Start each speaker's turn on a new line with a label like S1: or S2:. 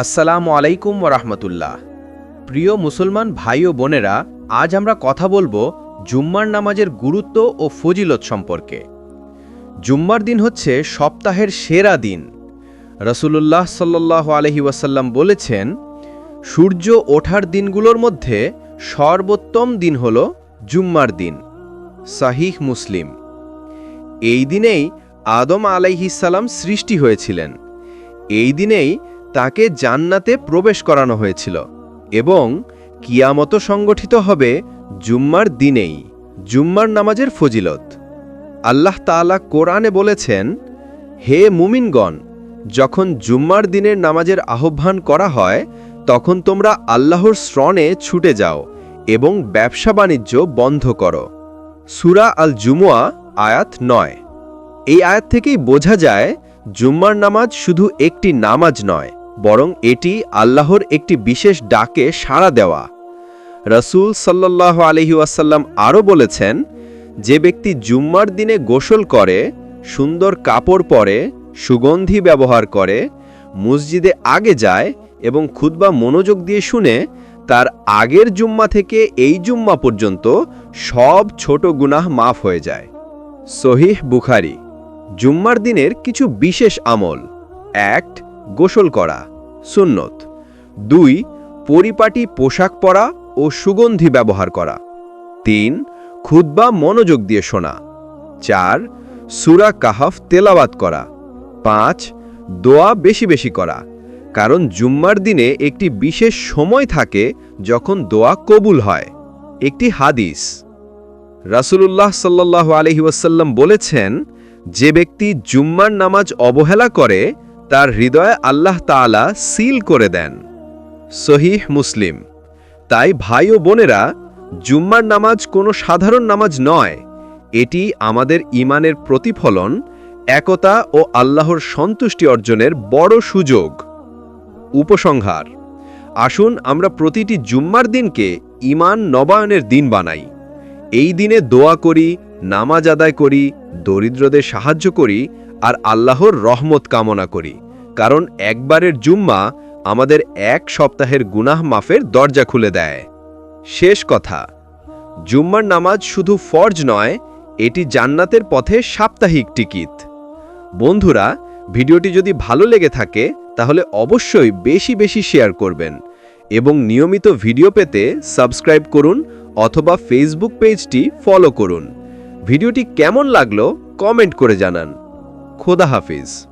S1: আসসালামু আলাইকুম ওরহমতুল্লাহ প্রিয় মুসলমান ভাই ও বোনেরা, আজ আমরা কথা বলব জুম্মার নামাজের গুরুত্ব ও ফজিলত সম্পর্কে। জুম্মার দিন হচ্ছে সপ্তাহের সেরা দিন। রসুলুল্লাহ সাল্লাহ আলহি ওয়াসাল্লাম বলেছেন, সূর্য ওঠার দিনগুলোর মধ্যে সর্বোত্তম দিন হল জুম্মার দিন, সাহিহ মুসলিম। এই দিনেই আদম আলাইহিসাল্লাম সৃষ্টি হয়েছিলেন। এই দিনেই তাকে জান্নাতে প্রবেশ করানো হয়েছিল এবং কিয়ামত সংগঠিত হবে জুম্মার দিনেই, জুম্মার নামাজের ফজিলত। আল্লাহ তাআলা কোরআনে বলেছেন, হে মুমিনগণ, যখন জুম্মার দিনের নামাজের আহ্বান করা হয়, তখন তোমরা আল্লাহর শ্রণে ছুটে যাও এবং ব্যবসা বাণিজ্য বন্ধ করো। সুরা আল জুমুয়া আয়াত নয়। এই আয়াত থেকেই বোঝা যায়, জুম্মার নামাজ শুধু একটি নামাজ নয় বরং এটি আল্লাহর একটি বিশেষ ডাকে সাড়া দেওয়া। রসুল সাল্লাহ আলহি ওয়াসাল্লাম আরও বলেছেন, যে ব্যক্তি জুম্মার দিনে গোসল করে, সুন্দর কাপড় পরে, সুগন্ধি ব্যবহার করে, মসজিদে আগে যায় এবং খুতবা মনোযোগ দিয়ে শুনে, তার আগের জুম্মা থেকে এই জুম্মা পর্যন্ত সব ছোট গুনাহ মাফ হয়ে যায়। সহিহ বুখারি, জুম্মার দিনের কিছু বিশেষ আমল। এক গোসল করা। সুন্নত। দুই, পরিপাটি পোশাক পরা ও সুগন্ধি ব্যবহার করা। তিন খুদ্া মনোযোগ দিয়ে শোনা। চার, সুরা কাহাফ তেলাওয়াত করা। পাঁচ, দোয়া বেশি বেশি করা। কারণ জুম্মার দিনে একটি বিশেষ সময় থাকে যখন দোয়া কবুল হয়। একটি হাদিস। রাসূলুল্লাহ সাল্লাহ আলহি ওয়াসাল্লাম বলেছেন, যে ব্যক্তি জুম্মার নামাজ অবহেলা করে তার হৃদয়ে আল্লাহ তাআলা সিল করে দেন। সহিহ মুসলিম, তাই ভাই ও বোনেরা, জুম্মার নামাজ কোনো সাধারণ নামাজ নয়। এটি আমাদের ইমানের প্রতিফলন, একতা ও আল্লাহর সন্তুষ্টি অর্জনের বড় সুযোগ। উপসংহার, আসুন আমরা প্রতিটি জুম্মার দিনকে ইমান নবায়নের দিন বানাই। এই দিনে দোয়া করি, নামাজ আদায় করি, দরিদ্রদের সাহায্য করি আর আল্লাহর রহমত কামনা করি। কারণ একবারের জুম্মা আমাদের এক সপ্তাহের গুনাহ মাফের দরজা খুলে দেয়। শেষ কথা, জুম্মার নামাজ শুধু ফর্জ নয়, এটি জান্নাতের পথে সাপ্তাহিক টিকিট। বন্ধুরা, ভিডিওটি যদি ভালো লেগে থাকে, তাহলে অবশ্যই বেশি বেশি শেয়ার করবেন এবং নিয়মিত ভিডিও পেতে সাবস্ক্রাইব করুন অথবা ফেসবুক পেজটি ফলো করুন। ভিডিওটি কেমন লাগল, কমেন্ট করে জানান। খোদা হাফিজ।